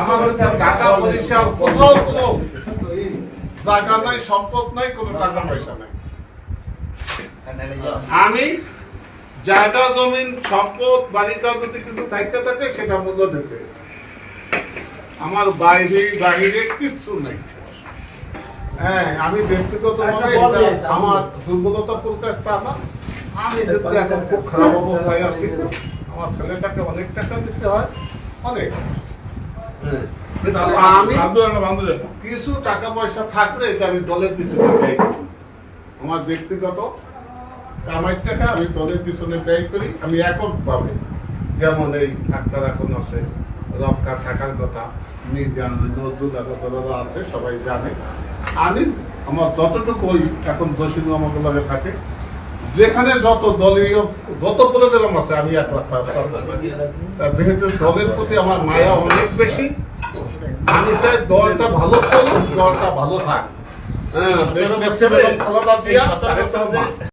আমার টাকা বরিশাল কোথাও কোনো জায়গা নাই সম্পদ নাই কোনো টাকা পয়সা নাই। আমি জায়গা জমিন সম্পদ বাড়িটা যদি কিছু থাকতে থাকে সেটা মূল্য দিতে। আমার বাইরে বাহিরে কিচ্ছু নেই। হ্যাঁ আমি ব্যক্তিগত আমার দুর্বলতা প্রকাশ তা না আমি যদি এখন খুব খারাপ অবস্থায় আছি আমার ছেলেটাকে অনেক টাকা দিতে হয়। অনেক। আমি কিছু টাকা পয়সা থাকলে আমি দলের পিছনে ব্যয় করি। আমার ব্যক্তিগত কামাই টাকা আমি দলের পিছনে ব্যয় করি আমি একক পাবে যেমন এই ডাক্তার এখন আছে রক্ষা থাকার কথা মির্জান নজরুল আগরতলা আছে সবাই জানে। আমি আমার যতটুকু ওই এখন দক্ষিণ আমাকে লাগে থাকে যেখানে যত দলীয় যত প্রজাদের আছে আমি এক লাখ যেহেতু দলের প্রতি আমার মায়া অনেক বেশি আমি চাই দলটা ভালো চলুক দলটা ভালো থাক হ্যাঁ